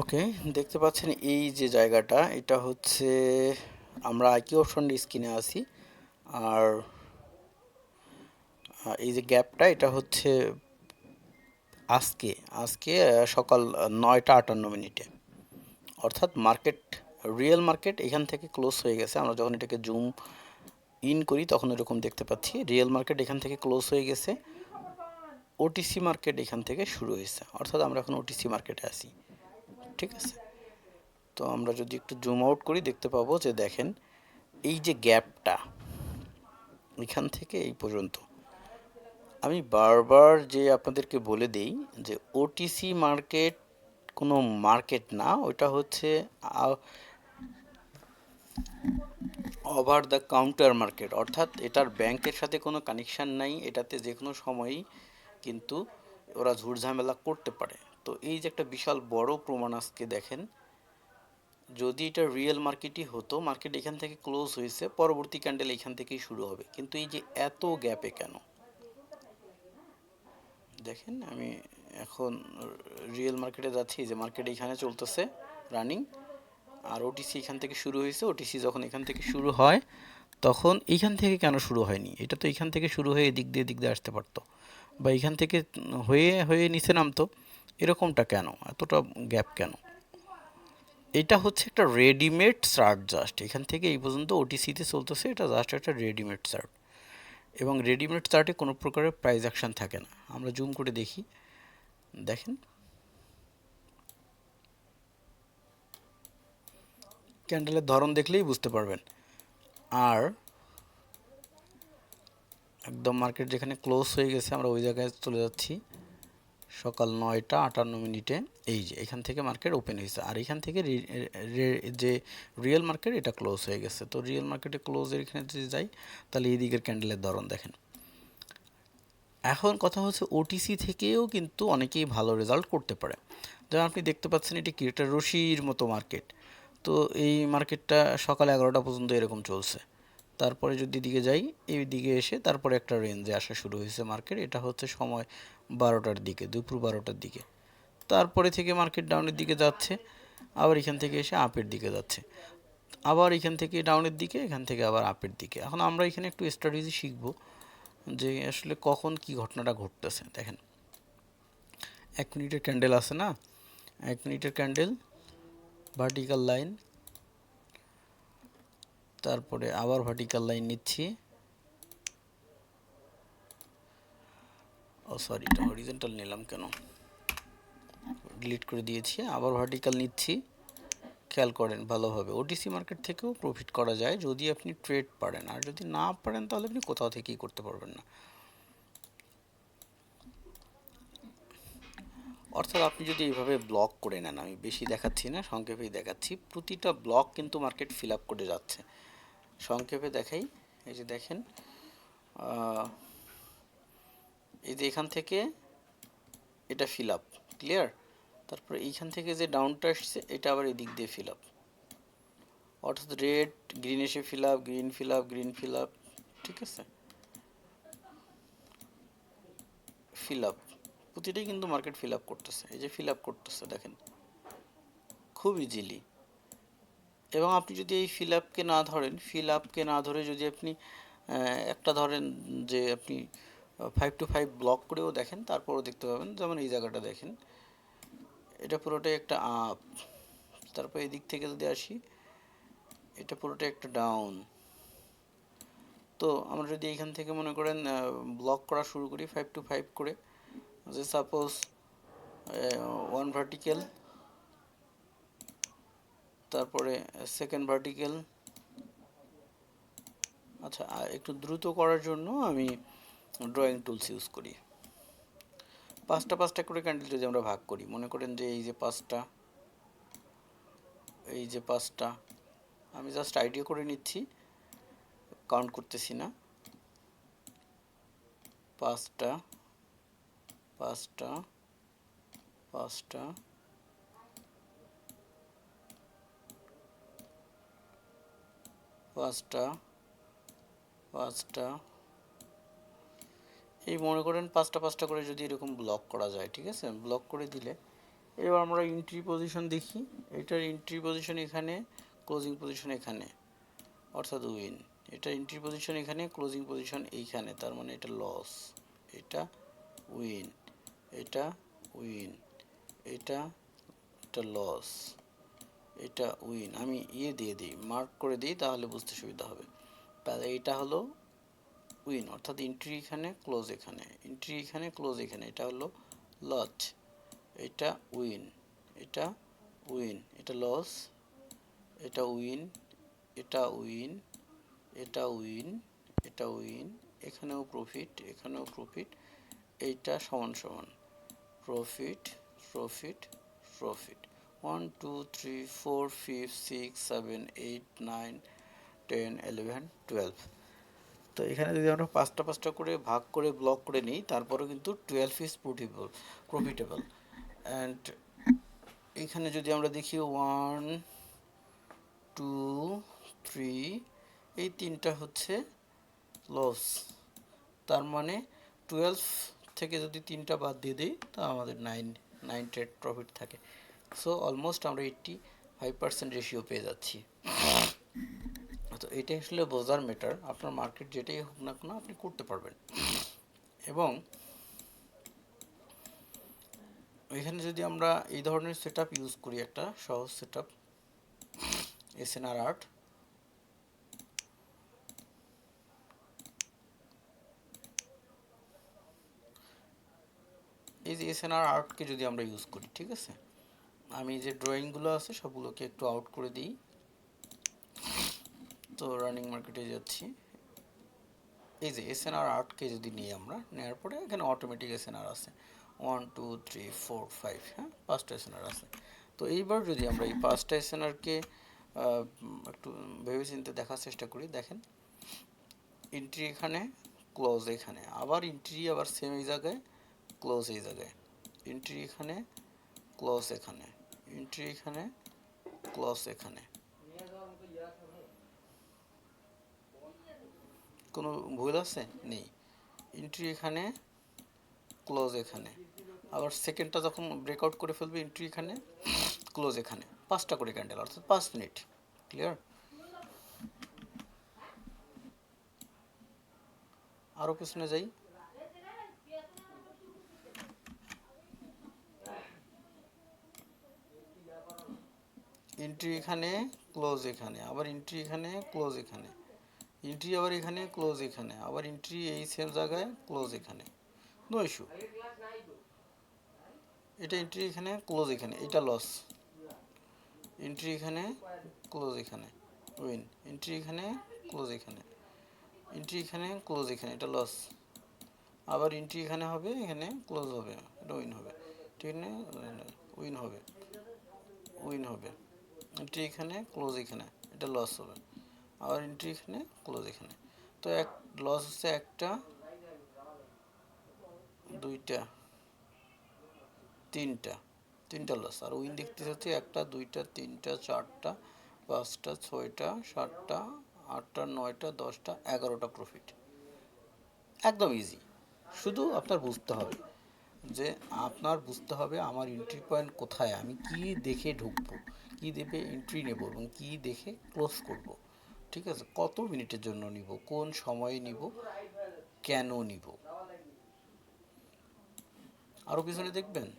ওকে দেখতে পাচ্ছেন এই যে জায়গাটা, এটা হচ্ছে আমরা আইকি অপশন স্ক্রিনে আছি। আর এই যে গ্যাপটা, এটা হচ্ছে আজকে আজকে সকাল নয়টা আটান্ন মিনিটে। অর্থাৎ মার্কেট, রিয়েল মার্কেট এখান থেকে ক্লোজ হয়ে গেছে। আমরা যখন এটাকে জুম ইন করি, তখন এরকম দেখতে পাচ্ছি, রিয়েল মার্কেট এখান থেকে ক্লোজ হয়ে গেছে। ওটিসি মার্কেট এখান থেকে শুরু হয়েছে। অর্থাৎ আমরা এখন ওটিসি মার্কেটে আছি। ঠিক আছে? তো আমরা যদি একটু জুম আউট করি, দেখতে পাবো যে দেখেন, এই যে গ্যাপটা এখান থেকে এই পর্যন্ত। আমি বারবার যে আপনাদেরকে বলে দেই যে ওটিসি মার্কেট কোনো মার্কেট না ওটা হচ্ছে ওভার দ্য কাউন্টার মার্কেট অর্থাৎ এটার ব্যাংকের সাথে কোনো কানেকশান নাই, এটাতে যে কোনো সময়ই কিন্তু ওরা ঝুটঝামেলা করতে পারে। তো এই যে একটা বিশাল বড় প্রমাণ আজকে দেখেন, যদি এটা রিয়েল মার্কেটই হতো মার্কেট এখান থেকে ক্লোজ হয়েছে, পরবর্তী ক্যান্ডেল এখান থেকেই শুরু হবে। কিন্তু এই যে এত গ্যাপে কেন? দেখেন, আমি এখন রিয়েল মার্কেটে যাচ্ছি যে মার্কেট এখানে চলতেছে রানিং আর ওটিসি এখান থেকে শুরু হয়েছে ওটিসি যখন এখান থেকে শুরু হয় তখন এইখান থেকে কেন শুরু হয়নি? এটা তো এখান থেকে শুরু হয়ে এদিক দিয়ে এদিক দিয়ে আসতে পারতো। বা এখান থেকে হয়ে হয়ে নিচে নামতো, এরকমটা কেন? এতটা গ্যাপ কেন? এটা হচ্ছে একটা রেডিমেড শার্ট জাস্ট। এখান থেকে এই পর্যন্ত ওটিসিতে চলতেছে, এটা জাস্ট একটা রেডিমেড শার্ট এবং রেডিমেড শার্টে কোনো প্রকারের প্রাইস অ্যাকশন থাকে না। আমরা জুম করে দেখি। দেখেন। ক্যান্ডেলের ধরন দেখলেই বুঝতে পারবেন। আর একদম মার্কেট যেখানে ক্লোজ হয়ে গেছে, আমরা ওই জায়গায় চলে যাচ্ছি। সকাল নয়টা আটান্ন মিনিটে। এই যে, এখান থেকে মার্কেট ওপেন হয়েছে। আর এখান থেকে যে রিয়েল মার্কেট এটা ক্লোজ হয়ে গেছে। তো রিয়েল মার্কেটে ক্লোজের এখানে যদি যাই, তাহলে এই দিকের ক্যান্ডেলের ধরন দেখেন। এখন কথা হচ্ছে ওটিসি থেকেও কিন্তু অনেকেই ভালো রেজাল্ট করতে পারে। যেমন আপনি দেখতে পাচ্ছেন, এটি কি এটা রশির মতো মার্কেট তো এই মার্কেটটা সকাল এগারোটা পর্যন্ত এরকম চলছে। তারপরে যদি দিকে যাই, এই দিকে এসে তারপরে একটা রেঞ্জে আসা শুরু হয়েছে মার্কেট এটা হচ্ছে সময় বারোটার দিকে, দুপুর বারোটার দিকে। তারপরে থেকে মার্কেট ডাউনের দিকে যাচ্ছে, আবার এখান থেকে এসে আপের দিকে যাচ্ছে। আবার এখান থেকে ডাউনের দিকে, এখান থেকে আবার আপের দিকে। এখন আমরা এখানে একটু স্ট্র্যাটেজি শিখব যে আসলে কখন কি ঘটনাটা ঘটতেছে। দেখেন, এক মিনিটের ক্যান্ডেল আছে না? এক মিনিটের ক্যান্ডেল ভার্টিক্যাল লাইন তারপরে আবার ভার্টিক্যাল লাইন নিচ্ছি। ও সরি এটা হরিজেন্টাল নিলাম কেন? ডিলিট করে দিয়েছি, আবার ভার্টিক্যাল নিচ্ছি। খেয়াল করেন, ভালোভাবে। ওটিসি মার্কেট থেকেও প্রফিট করা যায় যদি আপনি ট্রেড পারেন। আর যদি না পারেন, তাহলে আপনি কোথাও থেকেই করতে পারবেন না। অর্থাৎ আপনি যদি এইভাবে ব্লক করে নেন, আমি বেশি দেখাচ্ছি না, সংক্ষেপেই দেখাচ্ছি। প্রতিটা ব্লক কিন্তু মার্কেট ফিল আপ করে যাচ্ছে। সংক্ষেপে দেখাই, এই যে দেখেন এই যে এখান থেকে এটা ফিল আপ ক্লিয়ার তারপরে এইখান থেকে যে ডাউনটা আসছে, এটা আবার এদিক দিয়ে ফিল আপ অর্থাৎ রেড গ্রিন এসে fill up green fill up green fill up ঠিক আছে? ফিল আপ প্রতিটাই কিন্তু মার্কেট ফিল আপ করতেছে। এই যে ফিল আপ করতেছে, দেখেন। খুব ইজিলি এবং আপনি যদি এই ফিল আপকে না ধরেন ফিল আপকে না ধরে যদি আপনি একটা ধরেন যে আপনি ফাইভ টু ফাইভ ব্লক করেও দেখেন, তারপরও দেখতে পাবেন। যেমন এই জায়গাটা দেখেন। এটা পুরোটাই একটা আপ তারপর এদিক থেকে যদি আসি, এটা পুরোটাই একটা ডাউন তো আমরা যদি এখান থেকে মনে করেন ব্লক করা শুরু করি ফাইভ টু ফাইভ করে যে সাপোজ ওয়ান ভার্টিক্যাল তারপরে সেকেন্ড ভার্টিক্যাল আচ্ছা একটু দ্রুত করার জন্য আমি ড্রয়িং টুলস ইউজ করি। পাঁচটা পাঁচটা করে ক্যান্ডেল যদি আমরা ভাগ করি, মনে করেন যে এই যে পাঁচটা, এই যে পাঁচটা, আমি জাস্ট আইডিয়া করে নিচ্ছি কাউন্ট করতেছি না। পাঁচটা পাঁচটা পাঁচটা পাঁচটা পাঁচটা। এই মনে করেন পাঁচটা পাঁচটা করে যদি এরকম ব্লক করা যায়, ঠিক আছে? ব্লক করে দিলে, এবার আমরা এন্ট্রি পজিশন দেখি। এটার এন্ট্রি পজিশন এখানে ক্লোজিং পজিশন এখানে, অর্থাৎ উইন এটা এন্ট্রি পজিশন এখানে ক্লোজিং পজিশন এইখানে, তার মানে এটা লস এটা উইন এটা উইন এটা এটা লস এটা উইন আমি ইয়ে দিয়ে দিই মার্ক করে দিই, তাহলে বুঝতে সুবিধা হবে। তাহলে এটা হলো উইন অর্থাৎ এন্ট্রি এখানে ক্লোজ এখানে। এন্ট্রি এখানে ক্লোজ এখানে। এটা হলো লট এটা উইন এটা উইন এটা লস এটা উইন এটা উইন এটা উইন এটা উইন এখানেও প্রফিট এখানেও প্রফিট এইটা সমান সমান। Profit profit profit one two three four five six seven eight nine ten eleven twelve তো এখানে যদি আমরা পাঁচটা পাঁচটা করে ভাগ করে ব্লক করে নিই, তারপরেও কিন্তু twelve is profitable profitable and এখানে যদি আমরা দেখি ওয়ান টু থ্রি এই তিনটা হচ্ছে লস তার মানে টুয়েলভ থেকে যদি তিনটা বাদ দিয়ে দিই, তা আমাদের নাইন নাইন ট্রেড প্রফিট থাকে। সো অলমোস্ট আমরা এইট্টি ফাইভ পার্সেন্ট রেশিও পেয়ে যাচ্ছি। তো এটাই আসলে বোঝার মেটার আপনার মার্কেট যেটাই হোক না কেন, আপনি করতে পারবেন। এবং এখানে যদি আমরা এই ধরনের সেট ইউজ করি একটা, সহজ সেট আপ এসএনআর আর্ট এই যে এসএনআর আর্টকে যদি আমরা ইউজ করি, ঠিক আছে? আমি যে ড্রয়িংগুলো আছে সবগুলোকে একটু আউট করে দিই। তো রানিং মার্কেটে যাচ্ছি। এই যে এসএনআর আর্টকে যদি নিই আমরা নেওয়ার পরে এখানে অটোমেটিক এসএনআর আছে। One two three four five হ্যাঁ? পাঁচটা এসএনআর আছে। তো এইবার যদি আমরা এই পাঁচটা এসএনআরকে একটু ভেবেচিন্তে দেখার চেষ্টা করি, দেখেন। এন্ট্রি এখানে ক্লোজ এখানে। আবার এন্ট্রি আবার সেম এই জায়গায় ক্লোজ এই জায়গায়। এন্ট্রি এখানে ক্লোজ এখানে। এন্ট্রি এখানে ক্লোজ এখানে। কোনো ভুল আছে? নেই। এন্ট্রি এখানে ক্লোজ এখানে। আবার সেকেন্ডটা যখন ব্রেকআউট করে ফেলবে এন্ট্রি এখানে ক্লোজ এখানে। পাঁচটা করে ক্যান্ডেল অর্থাৎ পাঁচ মিনিট ক্লিয়ার আরও পিছনে যাই। এন্ট্রি এখানে ক্লোজ এখানে, আবার এন্ট্রি এখানে ক্লোজ এখানে। এন্ট্রি আবার এখানে ক্লোজ এখানে, আবার এন্ট্রি এই সেম জায়গায় ক্লোজ এখানে। নো ইস্যু এটা এন্ট্রি এখানে ক্লোজ এখানে, এটা লস এন্ট্রি এখানে ক্লোজ এখানে উইন এন্ট্রি এখানে ক্লোজ এখানে। এন্ট্রি এখানে ক্লোজ এখানে, এটা লস আবার এন্ট্রি এখানে হবে, এখানে ক্লোজ হবে, এটা উইন হবে। ঠিক না উইন হবে। উইন হবে। এন্ট্রি এখানে ক্লোজ এখানে, এটা লস হবে। আবার এন্ট্রি এখানে ক্লোজ এখানে। তো এক লস হচ্ছে একটা, দুইটা, তিনটা তিনটা লস আর উইন দেখতে হচ্ছে একটা, দুইটা, তিনটা, চারটা, পাঁচটা, ছয়টা, সাতটা, আটটা, নয়টা, দশটা, এগারোটা প্রফিট একদম ইজি শুধু আপনার বুঝতে হবে। যে আপনার বুঝতে হবে আমার এন্ট্রি পয়েন্ট কোথায়, আমি কি দেখে ঢুকবো, কি দেবে এন্ট্রি নেব এবং কি দেখে ক্লোজ করব, ঠিক আছে? কত মিনিটের জন্য নিব, কোন সময়ে নিব, কেন নিব? আরও পিছনে দেখবেন?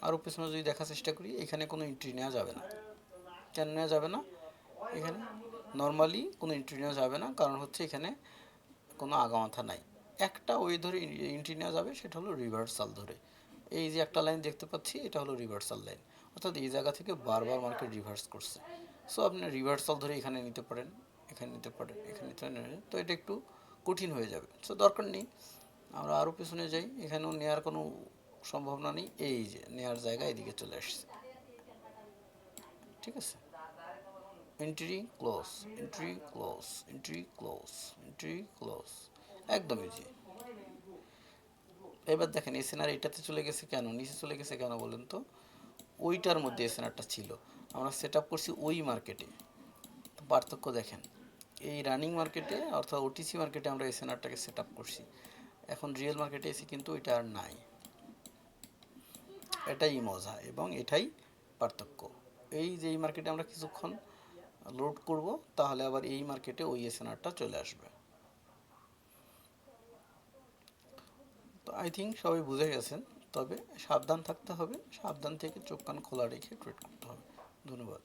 আরও পিছনে যদি দেখার চেষ্টা করি, এখানে কোনো এন্ট্রি নেওয়া যাবে না। কেন নেওয়া যাবে না? এখানে নর্মালি কোনো এন্ট্রি নেওয়া যাবে না, কারণ হচ্ছে এখানে কোনো আগামাথা নাই। একটা ওই ধরে এন্ট্রি নেওয়া যাবে, সেটা হলো রিভার্সাল ধরে। এই যে একটা লাইন দেখতে পাচ্ছি, এটা হলো রিভার্সাল লাইন অর্থাৎ এই জায়গা থেকে বারবার মার্কেট রিভার্স করছে। সো আপনি রিভার্সাল ধরে এখানে নিতে পারেন, এখানে নিতে পারেন, এখানে নিতে পারেন। তো এটা একটু কঠিন হয়ে যাবে। সো দরকার নেই। আমরা আরও পিছনে যাই। এখানেও নেওয়ার কোনো সম্ভাবনা নেই। এই যে নেওয়ার জায়গা এদিকে চলে আসছে। ঠিক আছে? Entry close entry close entry close entry close একদম ইজি এবার দেখেন এসএনআর এটাতে চলে গেছে কেন? নিচে চলে গেছে কেন বলেন তো? ওইটার মধ্যে এসএনআরটা ছিল। আমরা সেট আপ করছি ওই মার্কেটে তো পার্থক্য দেখেন, এই রানিং মার্কেটে অর্থাৎ ওটিসি মার্কেটে আমরা এসএনআরটাকে সেট আপ করছি। এখন রিয়েল মার্কেটে এসে কিন্তু ওইটা আর নাই। এটাই মজা এবং এটাই পার্থক্য। এই যে এই মার্কেটে আমরা কিছুক্ষণ লোড করব, তাহলে আবার এই মার্কেটে ওই এসএনআরটা চলে আসবে। তো আই থিঙ্ক সবাই বুঝে গেছেন, তবে সাবধান থাকতে হবে, সাবধান থেকে চোখ কান খোলা রেখে ট্রেড করতে হবে। ধন্যবাদ।